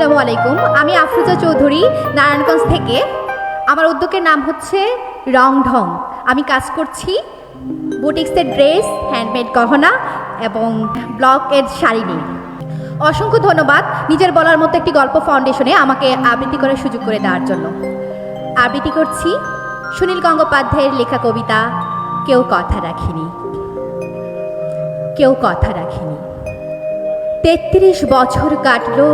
আসসালামু আলাইকুম। আমি আফরোজা চৌধুরী, নারায়ণগঞ্জ থেকে। আমার উদ্যোগের নাম হচ্ছে রং ঢং আমি কাজ করছি বুটিক্সের ড্রেস, হ্যান্ডমেড গহনা এবং ব্লক এর শাড়ি নিয়ে। অসংখ্য ধন্যবাদ নিজের বলার মতো একটি গল্প ফাউন্ডেশনে আমাকে আবৃত্তি করার সুযোগ করে দেওয়ার জন্য। আবৃত্তি করছি সুনীল গঙ্গোপাধ্যায়ের লেখা কবিতা, কেউ কথা রাখিনি। কেউ কথা রাখিনি। তেত্রিশ বছর কাটলো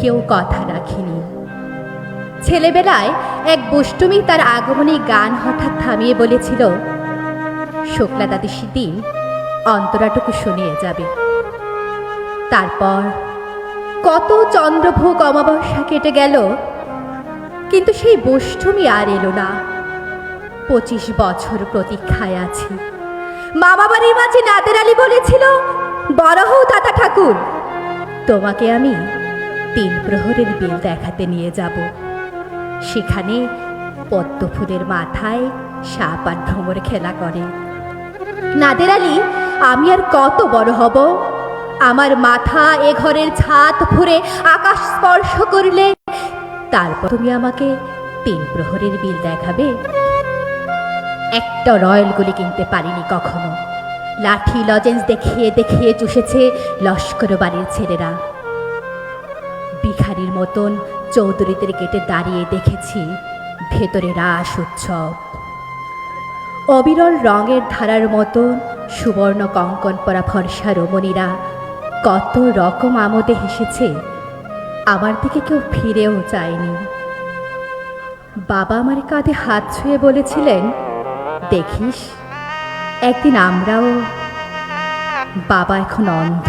কেউ কথা রাখিনি। ছেলেবেলায় এক বষ্টমী তার আগমনী গান হঠাৎ থামিয়ে বলেছিল, শুক্লা দ্বাদশী দিন, অন্তরাটুকু শুনিয়ে যাবে। তারপর কত চন্দ্রভোগ অমাবস্যা কেটে গেল, কিন্তু সেই বষ্টমী আর এলো না। পঁচিশ বছর প্রতীক্ষায় আছি। মামা বাড়ির মাঝে নাদের আলী বলেছিল, বড় হও দাদা ঠাকুর, তোমাকে আমি তিন প্রহরের বিল দেখাতে নিয়ে যাব। সেখানে পদ্ম ফুলের মাথায় সাপ আর ভ্রমর খেলা করে। নাদের আলী, আমি আর কত বড় হব? আমার মাথা এ ঘরের ছাদ ফুরে আকাশ স্পর্শ করলে তারপর তুমি আমাকে তিন প্রহরের বিল দেখাবে? একটা রয়্যাল গুলি কিনতে পারিনি কখনো। লাঠি, লজেন্স দেখিয়ে দেখিয়ে চুষেছে লস্কর বাড়ির ছেলেরা। ভিখারির মতন চৌধুরীদের গেটে দাঁড়িয়ে দেখেছি ভেতরে রাস উৎসব। অবিরল রঙের ধারার মতন সুবর্ণ কঙ্কন পরা ফর্সা রমণীরা কত রকম আমোদে হেসেছে, আমার দিকে কেউ ফিরেও যায়নি। বাবা আমার কাঁধে হাত ছুঁয়ে বলেছিলেন, দেখিস, একদিন আমরাও বাবা এখন অন্ধ।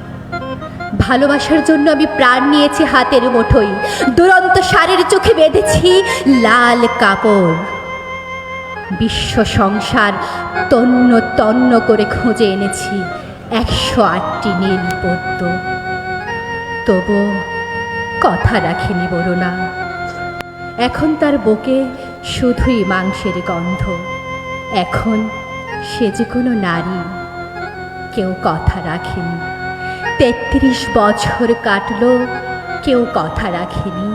ভালোবাসার জন্য আমি প্রাণ নিয়েছি হাতের মুঠোই দুরন্ত সারের চোখে বেঁধেছি লাল কাপড়। বিশ্ব সংসার তন্ন তন্ন করে খুঁজে এনেছি একশো আটটি নীল পদ্ম। তবু কথা রাখিনি বড় এখন তার বুকে শুধুই মাংসের গন্ধ। এখন সে যে কোনো নারী কেউ কথা রাখেনি। তেত্রিশ বছর কাটল। কেউ কথা রাখেনি,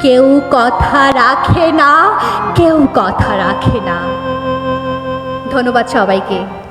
কেউ কথা রাখে না, কেউ কথা রাখে না। ধন্যবাদ সবাইকে।